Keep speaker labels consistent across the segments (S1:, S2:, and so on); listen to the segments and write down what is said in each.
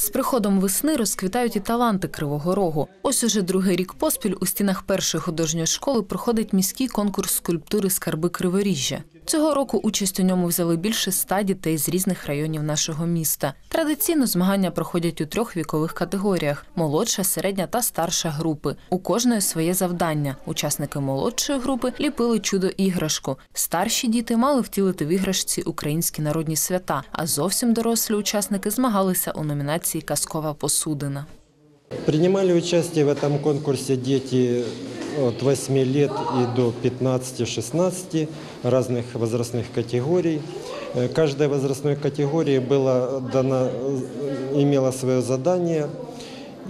S1: З приходом весни розквітають і таланти Кривого Рогу. Ось уже другий рік поспіль у стінах першої художньої школи проходить міський конкурс скульптури Скарби Криворіжжя. Цього року участь у ньому взяли більше ста дітей з різних районів нашого міста. Традиційно змагання проходять у трьох вікових категоріях: молодша, середня та старша групи. У кожної своє завдання. Учасники молодшої групи ліпили чудо іграшку. Старші діти мали втілити в іграшці українські народні свята, а зовсім дорослі учасники змагалися у номінації Казкова посудина.
S2: Принимали участие в этом конкурсе дети от 8 лет и до 15-16 разных возрастных категорий. Э, Каждой возрастной категории было дано, э, имела свое задание.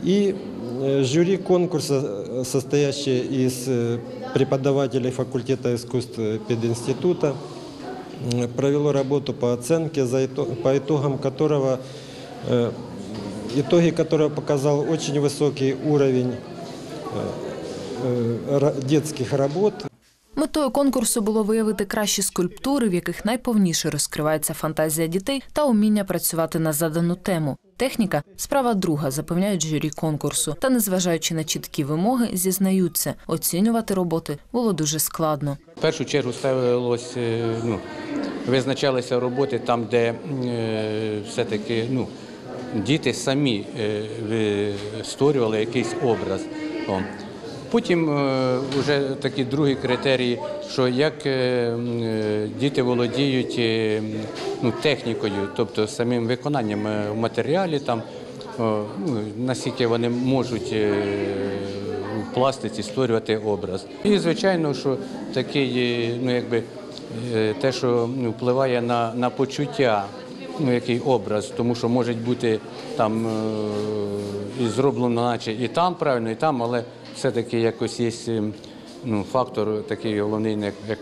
S2: И э, жюри конкурса, э, состоящее из э, преподавателей факультета искусств э, пединститута, м, провело работу по оценке, за ито- по итогам которого э, итоги которого показал очень высокий уровень э, детских работ.
S1: Метою конкурсу було виявити кращі скульптури, в яких найповніше розкривається фантазія дітей та уміння працювати на задану тему. Техніка справа друга, запевняють журі конкурсу. Та незважаючи на чіткі вимоги, зізнаються, оцінювати роботи було дуже складно.
S3: В першу чергу ставилось, е, ну, визначалися роботи там, де е, все-таки ну, діти самі е, ви- створювали якийсь образ. О. Потім вже такі другі критерії, що як е, е, діти володіють е, ну, технікою, тобто самим виконанням е, в матеріалі, там, ну, наскільки вони можуть е, в пластиці створювати образ. І звичайно, що такий, е, ну якби е, те, що впливає на, на почуття, ну який образ, тому що може бути там е, і зроблено, наче і там правильно, і там, але все-таки якось є е, ну, фактор такий головний, як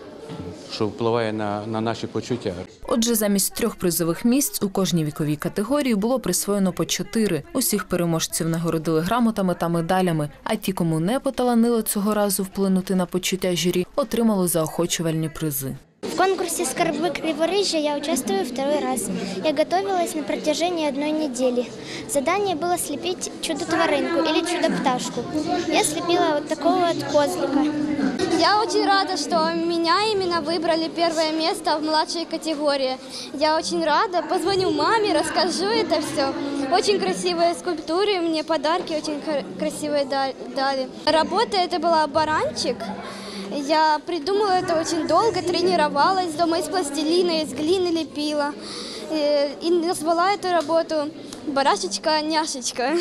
S3: що впливає на, на наші почуття.
S1: Отже, замість трьох призових місць у кожній віковій категорії було присвоєно по чотири. Усіх переможців нагородили грамотами та медалями. А ті, кому не поталанило цього разу вплинути на почуття журі, отримали заохочувальні призи.
S4: Конкурсе «Скорбы Криворыжья» я участвую второй раз. Я готовилась на протяжении одной недели. Задание было слепить чудо-творынку или чудо-пташку. Я слепила вот такого вот козлика.
S5: Я очень рада, что меня именно выбрали первое место в младшей категории. Я очень рада. Позвоню маме, расскажу это все. Очень красивые скульптуры, мне подарки очень кра- красивые да- дали. Работа это была баранчик. Я придумала это очень долго, тренировалась дома из пластилина, из глины лепила. Э, И назвала эту работу «Барашечка-няшечка».